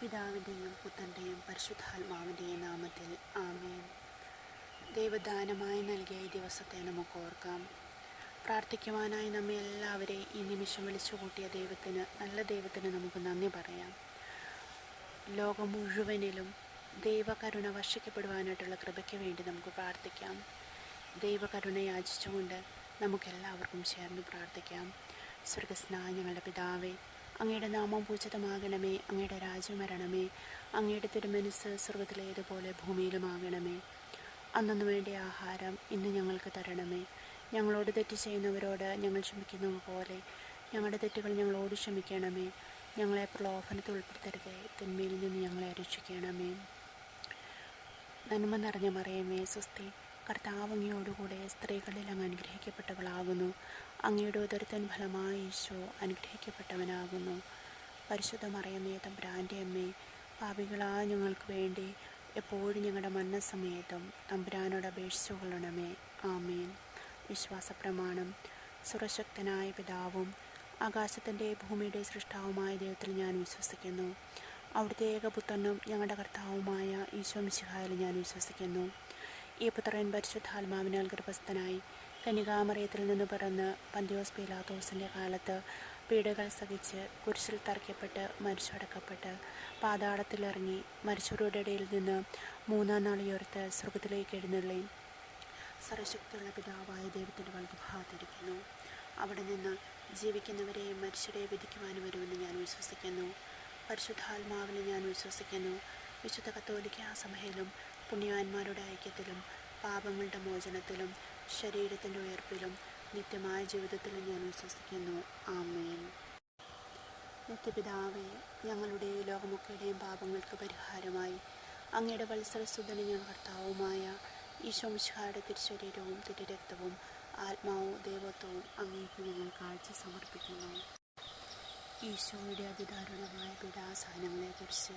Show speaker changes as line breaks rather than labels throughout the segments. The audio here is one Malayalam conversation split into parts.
പിതാവിന്റെയും പുത്രന്റെയും പരിശുദ്ധാത്മാവിന്റെയും നാമത്തിൽ ആമേൻ. ദൈവദാനമായി നൽകിയ ഈ ദിവസത്തെ നമുക്ക് ഓർക്കാം. പ്രാർത്ഥിക്കുവാനായി നമ്മെ എല്ലാവരെയും ഈ നിമിഷം വിളിച്ചു കൂട്ടിയ ദൈവത്തിന് നല്ല ദൈവത്തിന് നമുക്ക് നന്ദി പറയാം. ലോകം മുഴുവനിലും ദൈവകരുണ വർഷിക്കപ്പെടുവാനായിട്ടുള്ള കൃപയ്ക്ക് വേണ്ടി നമുക്ക് പ്രാർത്ഥിക്കാം. ദൈവകരുണ യാചിച്ചുകൊണ്ട് നമുക്കെല്ലാവർക്കും ചേർന്ന് പ്രാർത്ഥിക്കാം. സ്വർഗസ്നാ ഞങ്ങളുടെ പിതാവേ അങ്ങയുടെ നാമം പൂജിതമാകണമേ അങ്ങയുടെ രാജ്യം വരണമേ അങ്ങയുടെ തിരുമനസ് സ്വർഗത്തിലേതുപോലെ ഭൂമിയിലുമാകണമേ. അന്നു വേണ്ട ആഹാരം ഇന്ന് ഞങ്ങൾക്ക് തരണമേ. ഞങ്ങളോട് തെറ്റ് ചെയ്യുന്നവരോട് ഞങ്ങൾ ക്ഷമിക്കുന്നത് പോലെ ഞങ്ങളുടെ തെറ്റുകൾ ഞങ്ങളോട് ക്ഷമിക്കണമേ. ഞങ്ങളെ പ്രലോഭനത്തിൽ ഉൾപ്പെടുത്തരുതേ തിന്മയിൽ നിന്ന് ഞങ്ങളെ രക്ഷിക്കണമേ. നന്മ നിറഞ്ഞ മറിയമേ സുസ്തി കർത്താവ് അങ്ങയോടുകൂടെ സ്ത്രീകളിൽ അങ്ങ് അനുഗ്രഹിക്കപ്പെട്ടവളാകുന്നു. അങ്ങയുടെ ഉദരത്തിൻ ഫലമായി ഈശോ അനുഗ്രഹിക്കപ്പെട്ടവനാകുന്നു. പരിശുദ്ധ തമ്പ്രാന്റെ അമ്മേ പാപികളായ ഞങ്ങൾക്ക് വേണ്ടി എപ്പോഴും ഞങ്ങളുടെ മരണസമയത്തും തമ്പുരാനോട് അപേക്ഷിച്ചു കൊള്ളണമേ. ആമേൻ. വിശ്വാസ പ്രമാണം സുരശക്തനായ പിതാവും ആകാശത്തിന്റെ ഭൂമിയുടെ സൃഷ്ടാവുമായ ദൈവത്തിൽ ഞാൻ വിശ്വസിക്കുന്നു. അവിടുത്തെ ഏകപുത്രനും ഞങ്ങളുടെ കർത്താവുമായ ഈശോ മിശിഹായിൽ ഞാൻ വിശ്വസിക്കുന്നു. ഈ പുത്രൻ പരിശുദ്ധാത്മാവിനാൽ ഗർഭസ്ഥനായി കനികാമറിയത്തിൽ നിന്ന് പിറന്ന് പന്തിയോസ് പീലാത്തോസിന്റെ കാലത്ത് പീഡകൾ സഹിച്ച് കുരിശിൽ തറയ്ക്കപ്പെട്ട് മരിച്ചടക്കപ്പെട്ട് പാതാളത്തിലിറങ്ങി മരിച്ചവരുടെ ഇടയിൽ നിന്ന് മൂന്നാം നാൾ ഉയർത്ത് സ്വർഗത്തിലേക്ക് എഴുന്നള്ളി. സർവശക്തിയുള്ള പിതാവായ ദൈവത്തിന്റെ വൽഭാഗത്തിരിക്കുന്നു അവിടെ നിന്ന് ജീവിക്കുന്നവരെയും മരിച്ചവരെ വിധിക്കുവാനും വരുമെന്ന് ഞാൻ വിശ്വസിക്കുന്നു. പരിശുദ്ധാത്മാവിനെ ഞാൻ വിശ്വസിക്കുന്നു. വിശുദ്ധ കത്തോലിക്ക സഭയിലും പുണ്യവാന്മാരുടെ ഐക്യത്തിലും പാപങ്ങളുടെ മോചനത്തിലും ശരീരത്തിന്റെ ഉയർപ്പിലും നിത്യമായ ജീവിതത്തിലും ഞാൻ വിശ്വസിക്കുന്നു. ആമേൻ. നിത്യപിതാവേ ഞങ്ങളുടെ ലോകമൊക്കെയുടെയും പാപങ്ങൾക്ക് പരിഹാരമായി അങ്ങയുടെ വത്സരസുതന് ഞാൻ കർത്താവുമായ ഈശോമിശായുടെ തിരുശരീരവും തിരുരക്തവും ആത്മാവും ദൈവത്വവും അങ്ങേക്ക് ഞങ്ങൾ കാഴ്ച സമർപ്പിക്കുന്നു. ഈശോയുടെ അതിദാരുണമായ പീഡാസഹനങ്ങളെക്കുറിച്ച്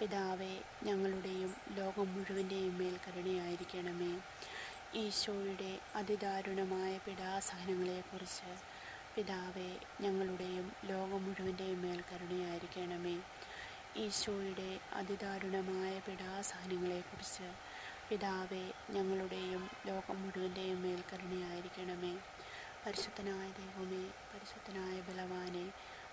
പിതാവെ ഞങ്ങളുടെയും ലോകം മുഴുവന്റെയും മേൽ കരുണയായിരിക്കണമേ. ഈശോയുടെ അതിദാരുണമായ പിടാസഹനങ്ങളെക്കുറിച്ച് പിതാവെ ഞങ്ങളുടെയും ലോകം മുഴുവന്റെയും മേൽ കരുണയായിരിക്കണമേ. ഈശോയുടെ അതിദാരുണമായ പിടാസഹനങ്ങളെക്കുറിച്ച് പിതാവെ ഞങ്ങളുടെയും ലോകം മുഴുവന്റെയും മേൽ കരുണയായിരിക്കണമേ. പരിശുദ്ധനായ ദൈവമേ പരിശുദ്ധനായ ബലവാനെ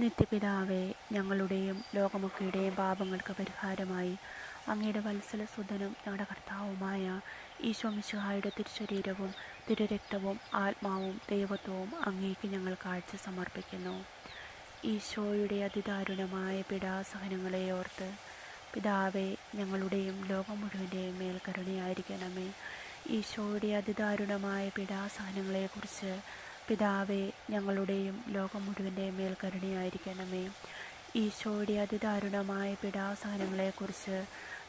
നിത്യപിതാവേ ഞങ്ങളുടെയും ലോകമൊക്കെയുടെയും പാപങ്ങൾക്ക് പരിഹാരമായി. അങ്ങയുടെ വത്സല സുതനും ഞങ്ങളുടെ കർത്താവുമായ ഈശോ മിശുഹായുടെ തിരുശരീരവും തിരുരക്തവും ആത്മാവും ദൈവത്വവും അങ്ങേക്ക് ഞങ്ങൾ കാഴ്ച സമർപ്പിക്കുന്നു. ഈശോയുടെ അതിദാരുണമായ പിടാസഹനങ്ങളെ ഓർത്ത് പിതാവെ ഞങ്ങളുടെയും ലോകം മുഴുവന്റെയും മേൽ കരുണയായിരിക്കണമേ ഈശോയുടെ അതിദാരുണമായ പിടാസഹനങ്ങളെക്കുറിച്ച് പിതാവെ ഞങ്ങളുടെയും ലോകം മുഴുവന്റെയും മേൽ കരുണയായിരിക്കണമേ. ഈശോയുടെ അതിദാരുണമായ പിടാസഹനങ്ങളെക്കുറിച്ച്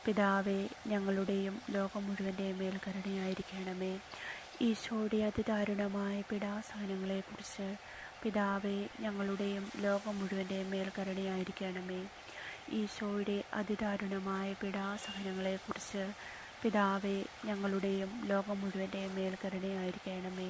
പിതാവേ ഞങ്ങളുടെയും ലോകം മുഴുവന്റെയും മേൽ കരുണയായിരിക്കണമേ. ഈശോയുടെ അതിദാരുണമായ പിടാസഹനങ്ങളെക്കുറിച്ച് പിതാവേ ഞങ്ങളുടെയും ലോകം മുഴുവന്റെയും മേൽ കരുണയായിരിക്കണമേ. ഈശോയുടെ അതിദാരുണമായ പിടാസഹനങ്ങളെക്കുറിച്ച് പിതാവേ ഞങ്ങളുടെയും ലോകം മുഴുവന്റെയും മേൽ കരുണയായിരിക്കണമേ.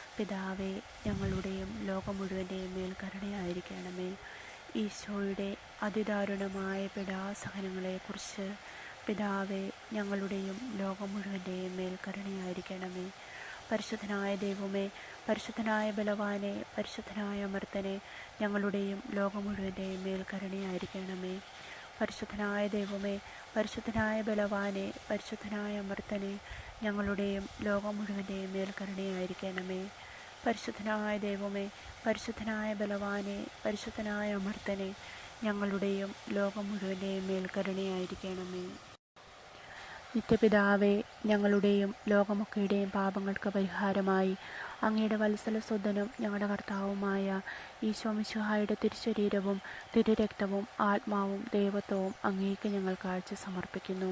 പിതാവേ ഞങ്ങളുടെയും ലോകം മുഴുവന്റെയും മേൽ കരുണയായിരിക്കണമേ ഈശോയുടെ അതിദാരുണമായ പിടാസഹനങ്ങളെക്കുറിച്ച് പിതാവെ ഞങ്ങളുടെയും ലോകം മുഴുവന്റെയും മേൽ കരുണയായിരിക്കണമേ പരിശുദ്ധനായ ദൈവമേ പരിശുദ്ധനായ ബലവാനെ പരിശുദ്ധനായ അമർത്തനെ ഞങ്ങളുടെയും ലോകം മുഴുവന്റെയും മേൽ കരുണയായിരിക്കണമേ പരിശുദ്ധനായ ദൈവമേ പരിശുദ്ധനായ ബലവാനെ പരിശുദ്ധനായ അമർത്തനെ ഞങ്ങളുടെയും ലോകം മുഴുവന്റെയും മേൽ പരിശുദ്ധനായ ദൈവമേ പരിശുദ്ധനായ ബലവാനെ പരിശുദ്ധനായ അമർത്തനെ ഞങ്ങളുടെയും ലോകം മുഴുവന്റെയും മേൽ കരുണയായിരിക്കണമേ നിത്യപിതാവേ ഞങ്ങളുടെയും ലോകമൊക്കെയുടെയും പാപങ്ങൾക്ക് പരിഹാരമായി അങ്ങയുടെ വത്സല സ്വതനും ഞങ്ങളുടെ കർത്താവുമായ ഈശോമിശുഹായുടെ തിരുശരീരവും തിരുരക്തവും ആത്മാവും ദൈവത്വവും അങ്ങേക്ക് ഞങ്ങൾ കാഴ്ച സമർപ്പിക്കുന്നു.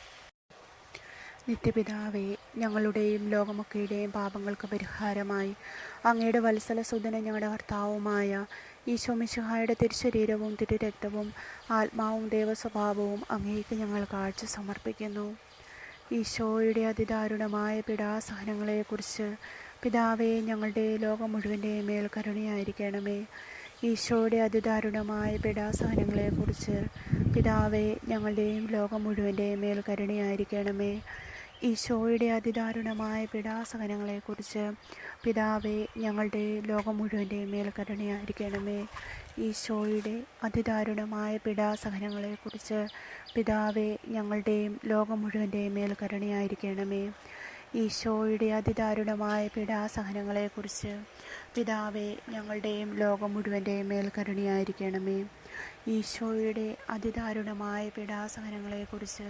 നിത്യപിതാവേ ഞങ്ങളുടെയും ലോകമൊക്കെയുടെയും പാപങ്ങൾക്ക് പരിഹാരമായി. അങ്ങയുടെ വത്സല സുതന ഞങ്ങളുടെ കർത്താവുമായ ഈശോമിശുഹായുടെ തിരുശരീരവും തിരുരക്തവും ആത്മാവും ദേവസ്വഭാവവും അങ്ങേക്ക് ഞങ്ങൾ കാഴ്ച സമർപ്പിക്കുന്നു. ഈശോയുടെ അതിദാരുണമായ പിടാസഹനങ്ങളെക്കുറിച്ച് പിതാവേ ഞങ്ങളുടെ ലോകം മുഴുവന്റെയും മേൽ കരുണയായിരിക്കണമേ. ഈശോയുടെ അതിദാരുണമായ പിടാസഹനങ്ങളെക്കുറിച്ച് പിതാവേ ഞങ്ങളുടെയും ലോകം മുഴുവന്റെയും മേൽ കരുണയായിരിക്കണമേ. ഈശോയുടെ അതിദാരുണമായ പിടാസഹനങ്ങളെക്കുറിച്ച് പിതാവെ ഞങ്ങളുടെ ലോകം മുഴുവന്റെ മേൽ ഈശോയുടെ അതിദാരുണമായ പിടാസഹനങ്ങളെക്കുറിച്ച് പിതാവെ ഞങ്ങളുടെയും ലോകം മുഴുവന്റെ മേൽ ഈശോയുടെ അതിദാരുണമായ പീഡാസഹനങ്ങളെക്കുറിച്ച് പിതാവെ ഞങ്ങളുടെയും ലോകം മുഴുവന്റെയും മേൽ ഈശോയുടെ അതിദാരുണമായ പീഡാസഹനങ്ങളെക്കുറിച്ച്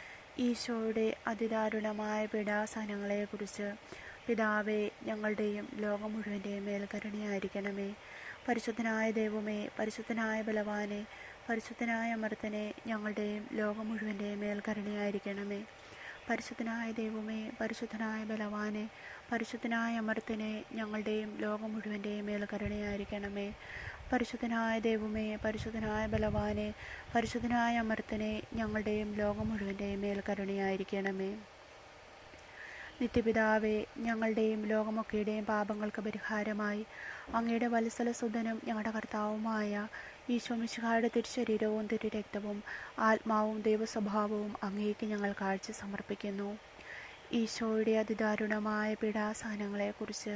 ഈശോയുടെ അതിദാരുണമായ പീഡാസഹനങ്ങളെക്കുറിച്ച് പിതാവേ ഞങ്ങളുടെയും ലോകം മുഴുവന്റെയും മേൽക്കരുണയായിരിക്കണമേ പരിശുദ്ധനായ ദൈവമേ പരിശുദ്ധനായ ബലവാനെ പരിശുദ്ധനായ അമർത്തനെ ഞങ്ങളുടെയും ലോകം മുഴുവന്റെയും മേൽക്കരുണയായിരിക്കണമേ പരിശുദ്ധനായ ദൈവമേ പരിശുദ്ധനായ ബലവാനെ പരിശുദ്ധനായ അമർത്തനെ ഞങ്ങളുടെയും ലോകം മുഴുവന്റെയും മേൽ കരുണയായിരിക്കണമേ. പരിശുദ്ധനായ ദൈവമേ പരിശുദ്ധനായ ബലവാനെ പരിശുദ്ധനായ അമർത്തനെ ഞങ്ങളുടെയും ലോകം മുഴുവന്റെയും മേൽ കരുണയായിരിക്കണമേ. നിത്യപിതാവേ ഞങ്ങളുടെയും ലോകമൊക്കെയുടെയും പാപങ്ങൾക്ക് പരിഹാരമായി അങ്ങയുടെ വത്സല സുധനും ഞങ്ങളുടെ കർത്താവുമായ ഈശോമിശുഹായുടെ തിരുശരീരവും തിരുരക്തവും ആത്മാവും ദൈവസ്വഭാവവും അങ്ങേക്ക് ഞങ്ങൾ കാഴ്ച സമർപ്പിക്കുന്നു. ഈശോയുടെ അതിദാരുണമായ പീഡാസഹനങ്ങളെക്കുറിച്ച്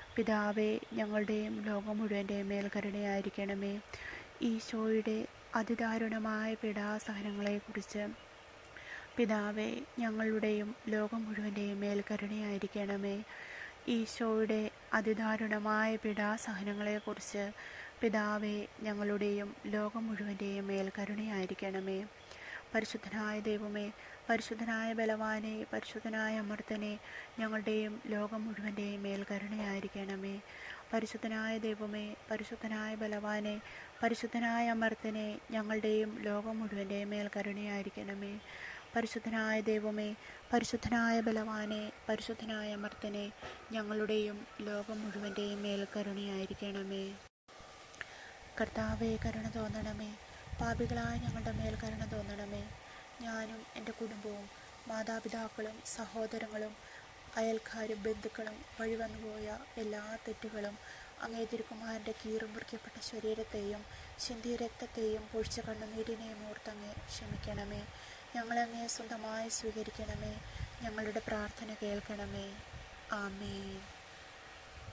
പിതാവേ ഞങ്ങളുടെയും ലോകം മുഴുവന്റെയും മേൽ കരുണയായിരിക്കണമേ ഈശോയുടെ അതിദാരുണമായ പീഡാസഹനങ്ങളെക്കുറിച്ച്. പിതാവേ ഞങ്ങളുടെയും ലോകം മുഴുവന്റെയും മേൽ കരുണയായിരിക്കണമേ ഈശോയുടെ അതിദാരുണമായ പീഡാസഹനങ്ങളെക്കുറിച്ച്. പിതാവേ ഞങ്ങളുടെയും ലോകം മുഴുവന്റെയും മേൽക്കരുണയായിരിക്കണമേ. പരിശുദ്ധനായ ദൈവമേ പരിശുദ്ധനായ ബലവാനെ പരിശുദ്ധനായ അമർത്തനെ ഞങ്ങളുടെയും ലോകം മുഴുവന്റെയും മേൽ കരുണയായിരിക്കണമേ. പരിശുദ്ധനായ ദൈവമേ പരിശുദ്ധനായ ബലവാനെ പരിശുദ്ധനായ അമർത്തനെ ഞങ്ങളുടെയും ലോകം മുഴുവന്റെയും മേൽ കരുണയായിരിക്കണമേ. പരിശുദ്ധനായ ദൈവമേ പരിശുദ്ധനായ ബലവാനെ പരിശുദ്ധനായ അമർത്തനെ ഞങ്ങളുടെയും ലോകം മുഴുവന്റെയും മേൽ കരുണയായിരിക്കണമേ. കർത്താവെ കരുണ തോന്നണമേ. പാപികളായ ഞങ്ങളുടെ മേൽ കരുണ തോന്നണമേ. ഞാനും എന്റെ കുടുംബവും മാതാപിതാക്കളും സഹോദരങ്ങളും അയൽക്കാരും ബന്ധുക്കളും വഴിവന്നുപോയ എല്ലാ തെറ്റുകളും അങ്ങേ തിരുക്കുമാരന്റെ കീറും മുറിക്കപ്പെട്ട ശരീരത്തെയും ചിന്തിയ രക്തത്തെയും പൊഴിച്ച കണ്ണുനീരിനെയും ഓർത്തങ്ങേ ക്ഷമിക്കണമേ. ഞങ്ങളങ്ങേ സ്വന്തമായി സ്വീകരിക്കണമേ. ഞങ്ങളുടെ പ്രാർത്ഥന കേൾക്കണമേ. ആമേ